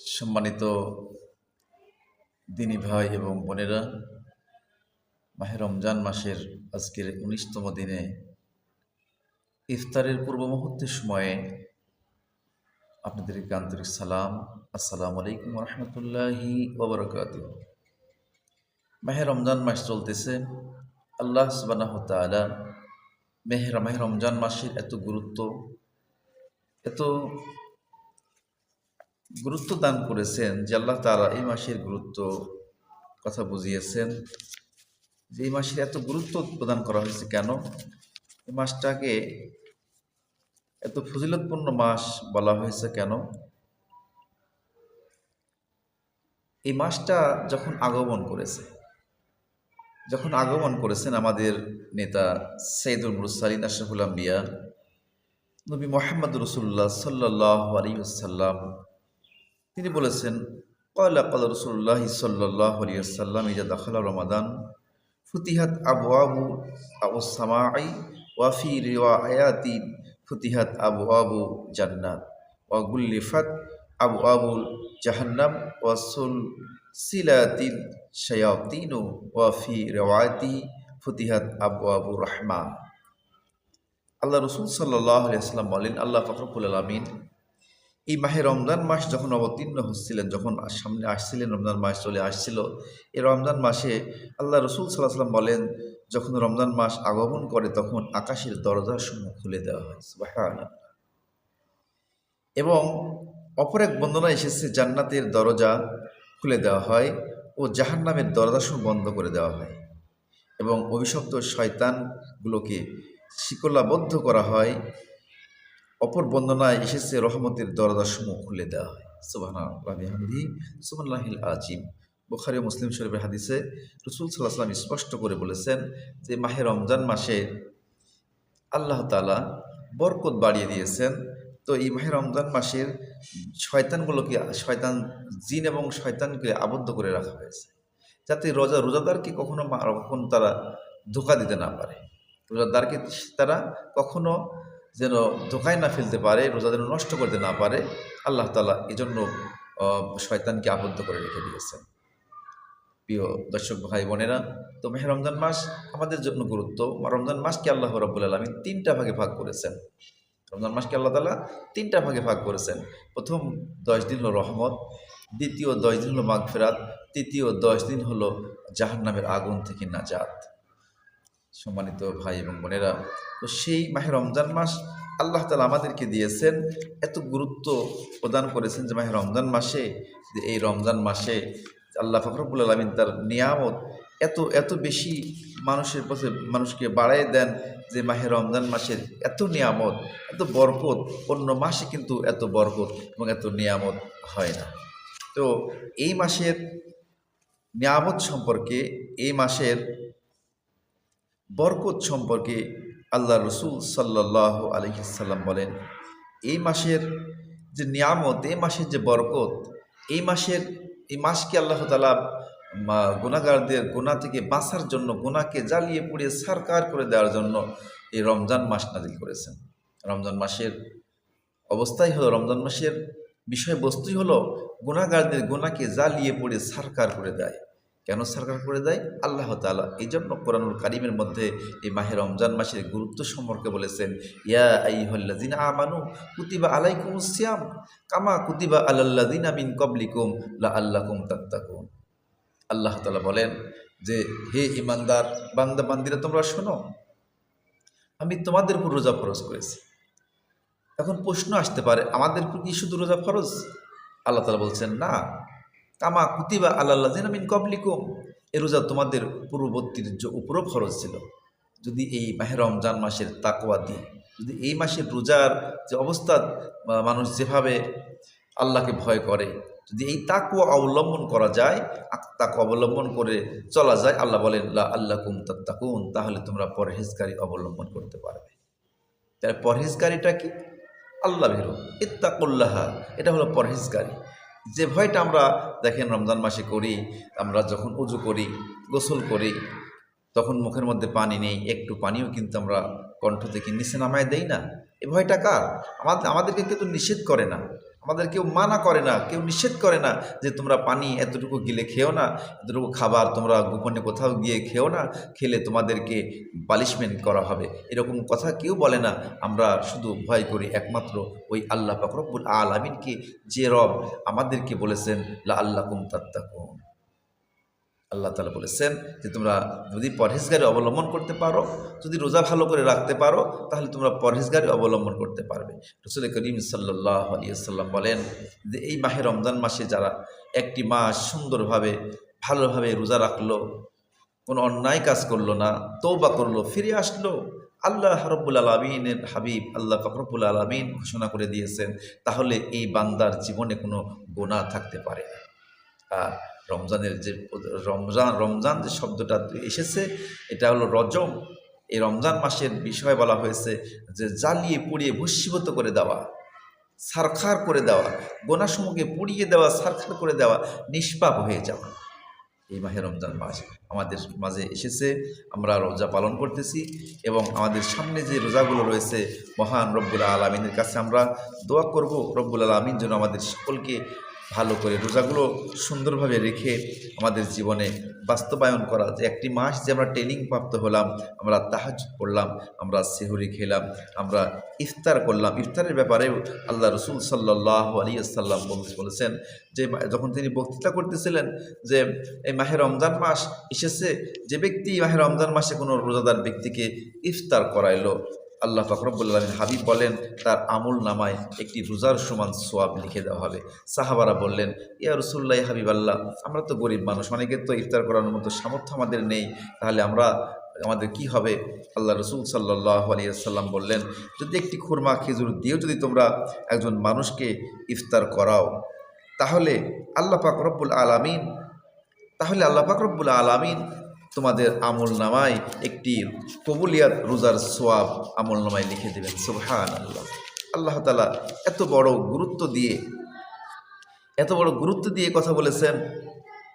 সম্মানিত দিনী ভাই এবং বোনেরা, মাহে রমজান মাসের আজকের উনিশতম দিনে ইফতারের পূর্ব মুহূর্তের সময়ে আপনাদেরকে আন্তরিক সালাম, আসসালামু আলাইকুম রহমতুল্লাহি ওবরকাত মাহে রমজান মাস চলতেছে। আল্লাহ সুবানাহ তালা মেহের, মাহে রমজান মাসের এত গুরুত্ব, এত গুরুত্ব দান করেছেন যে আল্লাহ তারা এই মাসের গুরুত্ব কথা বুঝিয়েছেন যে এই মাসের এত গুরুত্ব প্রদান করা হয়েছে কেন? এই মাসটাকে এত ফজিলতপূর্ণ মাস বলা হয়েছে কেন? এই মাসটা যখন আগমন করেছে, যখন আগমন করেছেন আমাদের নেতা সৈয়দুল মুরসালিন আশরাফুল আম্বিয়া, নবী মোহাম্মদ রসুল্লাহ সাল্লাহ আলী আসাল্লাম তিনি বলেছেন কয়লা কল রসুল্লাহ সাল্লাহ আলী আসাল্লাম ইজা দাখলা রমাদান, ফুতিহাত আবু আবু আবু সামাই ওয়াফি রেওয়া আয়াতি ফুতিহাত আবু আবু জান্নাত ওয়াগুল্লিফাত আবু আবুল জাহান্নাম ওয়াসুল সিলাতিল শায়াতিন ওয়াফি রেওয়াতি ফুতিহাত আবু আবু রহমা আল্লাহ রসুল সাল্লাহ আলিয়াল্লাম বলেন, আল্লাহ ফখরুল আলমিন এই মাহে রমজান মাস যখন অবতীর্ণ হচ্ছিলেন, যখন সামনে আসছিলেন, রমজান মাস চলে আসছিল এই রমজান মাসে আল্লাহ রসুল সাল্লাহ সাল্লাম বলেন, যখন রমজান মাস আগমন করে তখন আকাশের দরজার সমূহ খুলে দেওয়া হয়। এবং অপর এক বন্দনা এসেছে, জান্নাতের দরজা খুলে দেওয়া হয় ও জাহান্নামের দরজা সমূহ বন্ধ করে দেওয়া হয় এবং অভিশপ্ত শয়তানগুলোকে শিকলাবদ্ধ করা হয় অপর বন্দনায় এসেছে রহমতের দরজাসমূহ খুলে দেওয়া হয়। সুবাহানি সুবাহিল আজিম বুখারি মুসলিম শরীফের হাদিসে রসুল সাল্লাহ সাল্লাম স্পষ্ট করে বলেছেন যে, মাহে রমজান মাসে আল্লাহ তালা বরকত বাড়িয়ে দিয়েছেন। তো এই মাহে রমজান মাসের শয়তানগুলোকে, শয়তান জিন এবং শয়তানকে আবদ্ধ করে রাখা হয়েছে। যাতে রোজা, রোজাদারকে কখনো কখনো তারা ধোকা দিতে না পারে। রোজাদারকে তারা কখনো যেন ধোকায় না ফেলতে পারে রোজা যেন নষ্ট করতে না পারে, আল্লাহ তালা এই জন্য শয়তানকে আবদ্ধ করে রেখে দিয়েছেন। প্রিয় দর্শক ভাই বোনেরা, তো রমজান মাস আমাদের জন্য গুরুত্ব। রমজান মাসকে আল্লাহ রব্বুল আলমী তিনটা ভাগে ভাগ করেছেন। রমজান মাসকে আল্লাহ তালা তিনটা ভাগে ভাগ করেছেন। প্রথম দশ দিন হলো রহমত, দ্বিতীয় দশ দিন হলো মাঘ ফেরাত তৃতীয় দশ দিন হলো জাহান্নামের আগুন থেকে নাজাত। সম্মানিত ভাই এবং বোনেরা, তো সেই মাহে রমজান মাস আল্লাহ তালা আমাদেরকে দিয়েছেন, এত গুরুত্ব প্রদান করেছেন যে মাহে রমজান মাসে, যে এই রমজান মাসে আল্লাহ ফখরবুল আলমিন তার নিয়ামত এত এত বেশি মানুষের পথে মানুষকে বাড়াই দেন যে মাহে রমজান মাসের এত নিয়ামত, এত বরকত, অন্য মাসে কিন্তু এত বরকত এবং এত নিয়ামত হয় না। তো এই মাসের নিয়ামত সম্পর্কে, এই মাসের বরকত সম্পর্কে আল্লাহ রসুল সাল্লাহ আলহিসাল্লাম বলেন, এই মাসের যে নিয়ামত, এই মাসের যে বরকত, এই মাসের, এই মাসকে আল্লাহ তালা গুণাগারদের গুণা থেকে বাঁচার জন্য গুণাকে জ্বালিয়ে পুড়িয়ে সারকার করে দেওয়ার জন্য এই রমজান মাস নাজিল করেছেন। রমজান মাসের অবস্থাই হলো, রমজান মাসের বিষয়বস্তুই হলো গুণাগারদের গুণাকে জ্বালিয়ে পুড়িয়ে সারকার করে দেয়। কেন সরকার করে দেয়? আল্লাহ তালা এই জন্য কোরআনুল কারিমের মধ্যে এই মাহের রমজান মাসের গুরুত্ব সম্পর্কে বলেছেন, ইয়া আইহল্লাদিন আমানু কুতিবা আলাইকুম সিয়াম কামা কুতিবা আলাল্লাদিন আমিন কবলিকুম লা আল্লাহ আল্লাকুম তাত্তাকুম আল্লাহ তালা বলেন যে, হে ইমানদার বান্দা, বান্দিরা, তোমরা শোনো, আমি তোমাদের উপর রোজা ফরজ করেছি। এখন প্রশ্ন আসতে পারে, আমাদের কি শুধু রোজা ফরজ? আল্লাহ তালা বলছেন, না কামা কুতিবা আল্লাহ জিনামিন কবলিকুম এ রোজা তোমাদের পূর্ববর্তীর উপরও খরচ ছিল। যদি এই মাহে রমজান মাসের তাকওয়া দিয়ে, যদি এই মাসের রোজার যে অবস্থা মানুষ যেভাবে আল্লাহকে ভয় করে, যদি এই তাকুয়া অবলম্বন করা যায় তাকুয়া অবলম্বন করে চলা যায়, আল্লাহ বলেন আল্লাহ কুম তাকুন তাহলে তোমরা পরহেজগারি অবলম্বন করতে পারবে। তাহলে পরহেজগারিটা কি? আল্লাহ ভীরু। ইত্তাকুল্লাহা, এটা হলো পরহেজগারি। যে ভয়টা আমরা দেখেন রমজান মাসে করি, আমরা যখন উজু করি, গোসল করি, তখন মুখের মধ্যে পানি নেই, একটু পানিও কিন্তু আমরা কণ্ঠ থেকে নিচে নামায় দেই না। এ ভয়টা কার? আমাদের আমাদেরকে কিন্তু নিষেধ করে না। আমাদের কেউ মানা করে না, কেউ নিষেধ করে না যে তোমরা পানি এতটুকু গিলে খেও না, এতটুকু খাবার তোমরা গোপনে কোথাও গিয়ে খেও না, খেলে তোমাদেরকে পালিশমেন্ট করা হবে। এরকম কথা কেউ বলে না, আমরা শুধু ভয় করি একমাত্র ওই আল্লাহ পাকরবুল আল আমিনকে যে রব আমাদেরকে বলেছেন, লা আল্লাহ কুম আল্লাহ তালা বলেছেন যে তোমরা যদি পরহেজগারি অবলম্বন করতে পারো, যদি রোজা ভালো করে রাখতে পারো, তাহলে তোমরা পরহেজগারি অবলম্বন করতে পারবে। রসুল করিম সাল্লাহ আলিয়াল্লাম বলেন যে এই মাহে রমজান মাসে যারা একটি মাস সুন্দরভাবে, ভালোভাবে রোজা রাখল, কোনো অন্যায় কাজ করল না তৌবা করল, ফিরে আসলো, আল্লাহ রব্বুল আলমিনের হাবিব, আল্লাহ ফখরবুল আলমিন ঘোষণা করে দিয়েছেন, তাহলে এই বান্দার জীবনে কোনো গোনা থাকতে পারে আর রমজানের যে রমজান রমজান যে শব্দটা এসেছে, এটা হলো রজম। এই রমজান মাসের বিষয় বলা হয়েছে যে জ্বালিয়ে পুড়িয়ে ভস্মীভূত করে দেওয়া, সারখার করে দেওয়া, গোনাসমূহকে পুড়িয়ে দেওয়া, সারখার করে দেওয়া নিষ্পাপ হয়ে যাওয়া। এই মাহে রমজান মাস আমাদের মাঝে এসেছে, আমরা রোজা পালন করতেছি এবং আমাদের সামনে যে রোজাগুলো রয়েছে, মহান রব্বুল আলমিনের কাছে আমরা দোয়া করব। রব্বুল আলমিন যেন আমাদের সকলকে ভালো করে রোজাগুলো সুন্দরভাবে রেখে আমাদের জীবনে বাস্তবায়ন করা। যে একটি মাস যে আমরা ট্রেনিং প্রাপ্ত হলাম, আমরা তাহাজ পড়লাম, আমরা সেহুরি খেলাম, আমরা ইফতার করলাম। ইফতারের ব্যাপারে আল্লাহ রসুল সাল্লাহ আলী আসাল্লাম বলেছেন যে, যখন তিনি বক্তৃতা করতেছিলেন যে, এই মাহে রমজান মাস এসেছে, যে ব্যক্তি মাহে রমজান মাসে কোনো রোজাদার ব্যক্তিকে ইফতার করাইলো আল্লাহ ফখরবুল্লাহ হাবিব বলেন, তার আমুল নামায় একটি রোজার সমান সোয়াব লিখে দেওয়া হবে। সাহাবারা বললেন, ইয়া রসুল্লাহ হাবিব আল্লাহ, আমরা তো গরিব মানুষ, অনেকের তো ইফতার করানোর মতো সামর্থ্য আমাদের নেই। তাহলে আমরা, আমাদের কি হবে? আল্লাহ রসুল সাল্লাহ আলিয়াল্লাম বললেন, যদি একটি খুরমা, খেজুর দিয়েও যদি তোমরা একজন মানুষকে ইফতার করাও, তাহলে আল্লাহ পাক রব্বুল আলামিন, তাহলে আল্লাহ পাক রব্বুল আলামিন তোমাদের আমল নামায় একটি কবুলিয়াত রোজার সোয়াব আমল নামায় লিখে দেবেন সুবহান আল্লাহ আল্লাহ তালা এত বড় গুরুত্ব দিয়ে, এত বড় গুরুত্ব দিয়ে কথা বলেছেন।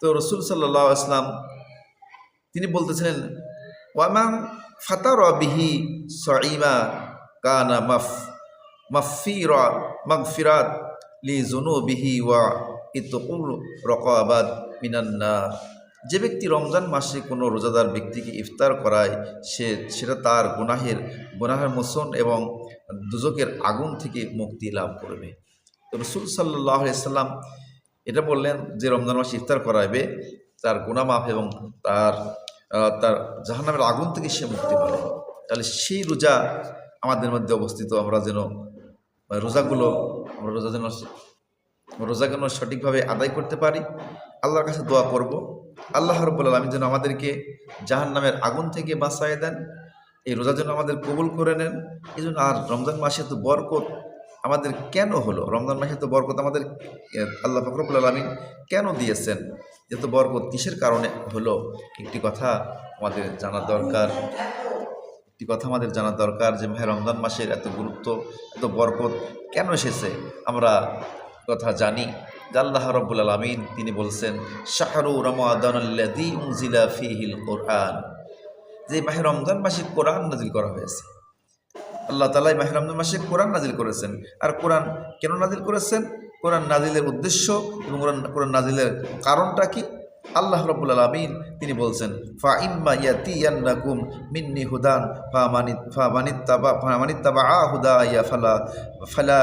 তো রসুল সাল্লাহ আসলাম তিনি বলতেছিলেন ওয়ামাং ফাতার বিহি সঈমা কানা মাফ মাফির মাগফিরাত লি জুনু বিহি ওয়া ইতকুল রকাবাদ মিনান্না যে ব্যক্তি রমজান মাসে কোনো রোজাদার ব্যক্তিকে ইফতার করায়, সে, সেটা তার গুনাহের গুনাহের মোচন এবং দুজকের আগুন থেকে মুক্তি লাভ করবে। তো রসুল সাল্লাহ সাল্লাম এটা বললেন যে রমজান মাসে ইফতার করাইবে, তার গুণা মাফ এবং তার তার জাহান্নামের আগুন থেকে সে মুক্তি পাবে। তাহলে সেই রোজা আমাদের মধ্যে অবস্থিত, আমরা যেন রোজাগুলো, আমরা রোজা যেন রোজা যেন সঠিকভাবে আদায় করতে পারি। আল্লাহর কাছে দোয়া করব। আল্লাহ রব্বুল আলমী যেন আমাদেরকে জাহান নামের আগুন থেকে বাঁচায় দেন, এই রোজা যেন আমাদের কবুল করে নেন। এই জন্য আর রমজান মাসে তো বরকত আমাদের কেন হলো? রমজান মাসে তো বরকত আমাদের আল্লাহ ফকরবুল আলমিন কেন দিয়েছেন? এত বরকত কিসের কারণে হলো? একটি কথা আমাদের জানা দরকার। একটি কথা আমাদের জানা দরকার যে মাহে রমজান মাসের এত গুরুত্ব, এত বরকত কেন এসেছে? আমরা কথা জানি। আল্লাহ রব্বুল আলমিন তিনি বলছেন, শাহরু রমাদানি উজিলা ফিহিল কোরআন। যে মাহে রমজান মাসে কোরআন নাজিল করা হয়েছে। আল্লাহ তালাই মাহে রমজান মাসে কোরআন নাজিল করেছেন। আর কোরআন কেন নাজিল করেছেন? কোরআন নাজিলের উদ্দেশ্য এবং কোরআন কোরআন নাজিলের কারণটা কি? আল্লাহ রব্বুল আলমিন তিনি বলছেন, ফা ইম্মা ইয়াতি ইয়ান্নাকুম মিন্নি হুদান, ফা মানিত ফা মানিত্তাবা ফা মানিত্তাবা আ হুদা ইয়া ফালা ফালা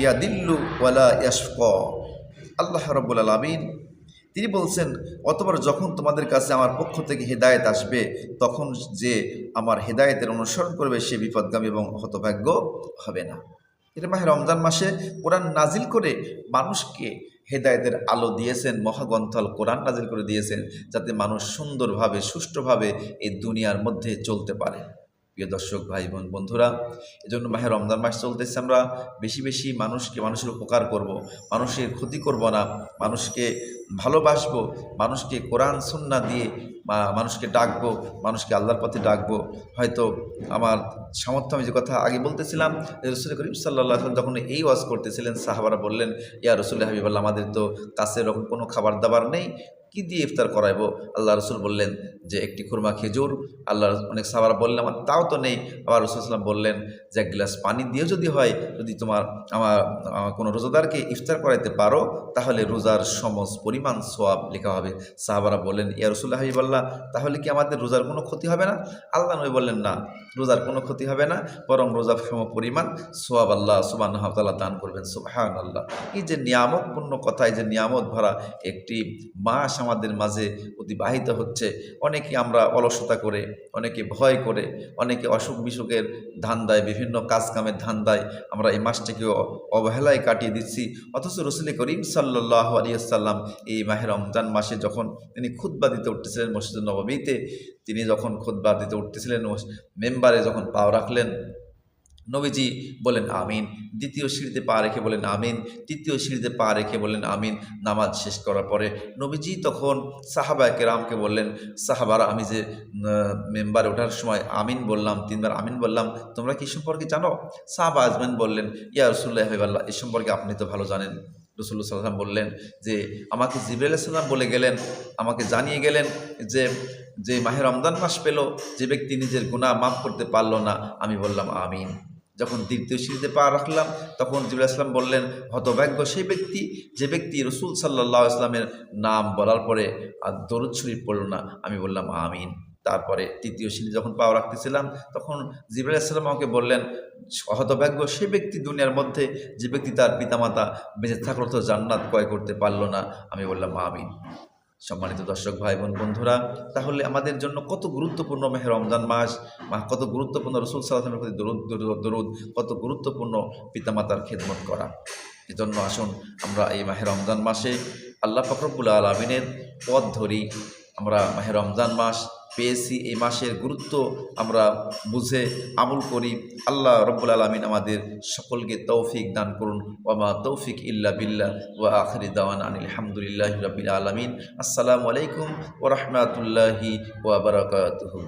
ইয়া দিল্লু ওয়ালা ইয়াশক আল্লাহ রব্বুল আলমিন, তিনি বলছেন, অতবার যখন তোমাদের কাছে আমার পক্ষ থেকে হেদায়েত আসবে, তখন যে আমার হেদায়েতের অনুসরণ করবে সে বিপদগামী এবং হতভাগ্য হবে না। এটা মাহে রমজান মাসে কোরআন নাজিল করে মানুষকে হেদায়তের আলো দিয়েছেন, মহাগ্রন্থল কোরআন নাজিল করে দিয়েছেন, যাতে মানুষ সুন্দরভাবে, সুষ্ঠুভাবে এই দুনিয়ার মধ্যে চলতে পারে। প্রিয় দর্শক ভাই বোন বন্ধুরা, এজন্য মাহে রমজান মাস চলতেছে আমরা বেশি বেশি মানুষকে, মানুষের উপকার করব। মানুষের ক্ষতি করব না, মানুষকে ভালোবাসবো, মানুষকে কোরআন, সুন্না দিয়ে মানুষকে ডাকবো, মানুষকে আল্লাহর পথে ডাকবো হয়তো আমার সামর্থ্য, আমি যে কথা আগে বলতেছিলাম রসুল করিম সাল্লাহ যখন এই ওয়াজ করতেছিলেন, সাহাবারা বললেন, ইয়া রসুল হাবিবাল্লাহ, আমাদের তো কাছে এরকম কোনো খাবার দাবার নেই কি দিয়ে ইফতার করাইবো? আল্লাহ রসুল বললেন যে, একটি খুরমা খেজুর। আল্লাহ অনেক সাবার বললেন, আমার তাও তো নেই। আবার রসুলাম বললেন যে, এক গ্লাস পানি দিয়ে যদি হয়, যদি তোমার, আমার কোনো রোজাদারকে ইফতার করাইতে পারো, তাহলে রোজার সমস পরিমাণ সোয়াব লেখা হবে। সাহাবারা বললেন, ইয়া রসুল্লাহ হাবিবাল্লাহ, তাহলে কি আমাদের রোজার কোনো ক্ষতি হবে না? আল্লাহ নবী বললেন, না, রোজার কোনো ক্ষতি হবে না, বরং রোজার সম পরিমাণ সোয়াব আল্লাহ সুবান তাল্লাহ দান করবেন। সুবাহান আল্লাহ এই যে নিয়ামতপূর্ণ কথা, এই যে নিয়ামত ভরা একটি মাস আমাদের মাঝে অতিবাহিত হচ্ছে। অনেকে আমরা অলসতা করে, অনেকে ভয় করে, অনেকে অসুখ বিসুখের ধান্দায়, বিভিন্ন কাজ কামের ধান্দায় আমরা এই মাসটিকে অবহেলায় কাটিয়ে দিচ্ছি। অথচ রসুল করিম সাল্লাহ আলিয়াল্লাম এই মাহের রমজান মাসে যখন তিনি খুদ্া দিতে উঠতেছিলেন মসজিদ নবমীতে, তিনি যখন খুদ্া দিতে উঠতেছিলেন মেম্বারে যখন পাও রাখলেন নবীজি বলেন আমিন। দ্বিতীয় সিঁড়িতে পা রেখে বলেন আমিন। তৃতীয় সিঁড়িতে পা রেখে বলেন আমিন। নামাজ শেষ করার পরে নবীজি তখন সাহাবা কেরামকে বললেন, সাহাবারা, আমি যে মেম্বারে ওঠার সময় আমিন বললাম, তিনবার আমিন বললাম, তোমরা কি সম্পর্কে জানো? সাহাবা আজমেন বললেন, ইয়া রসুল্লাহ হাবিবাল্লাহ এই সম্পর্কে আপনি তো ভালো জানেন। রসুল্লাহ সাল্লাম বললেন যে, আমাকে জিবরাইল সাল্লাম বলে গেলেন, আমাকে জানিয়ে গেলেন যে যে মাহে রমজান মাস পেল, যে ব্যক্তি নিজের গুনাহ মাফ করতে পারল না, আমি বললাম আমিন। যখন দ্বিতীয় সিঁড়িতে পা রাখলাম, তখন জিবুল ইসলাম বললেন, হতভাগ্য সেই ব্যক্তি, যে ব্যক্তি রসুল সাল্লাহ ইসলামের নাম বলার পরে আর দরুদ শরীফ পড়ল না। আমি বললাম, আমিন। তারপরে তৃতীয় সিঁড়ি যখন পাও রাখতেছিলাম, তখন জিবুল ইসলাম আমাকে বললেন, হতভাগ্য সে ব্যক্তি দুনিয়ার মধ্যে, যে ব্যক্তি তার পিতামাতা বেঁচে থাকল তো জান্নাত ক্রয় করতে পারল না। আমি বললাম, আমিন। সম্মানিত দর্শক ভাই বোন বন্ধুরা, তাহলে আমাদের জন্য কত গুরুত্বপূর্ণ মেহে রমজান মাস কত গুরুত্বপূর্ণ রসুল সাল্লামের প্রতি দরুদ দরুদ কত গুরুত্বপূর্ণ পিতামাতার খেদমত করা। এজন্য আসুন আমরা এই মাহে রমজান মাসে আল্লাহ ফখরবুল আলমিনের পথ ধরি। আমরা মাহে রমজান মাস পেয়েছি এই মাসের গুরুত্ব আমরা বুঝে আমল করি। আল্লাহ রব্বুল আলমিন আমাদের সকলকে তৌফিক দান করুন। ওমা তৌফিক ইল্লা বিল্লা ওয়া আখরি দাওয়ান আনিল হামদুলিল্লাহ রবিল আলমিন। আসসালামু আলাইকুম ওরহমতুল্লাহি ওয়া বারাকাতুহু।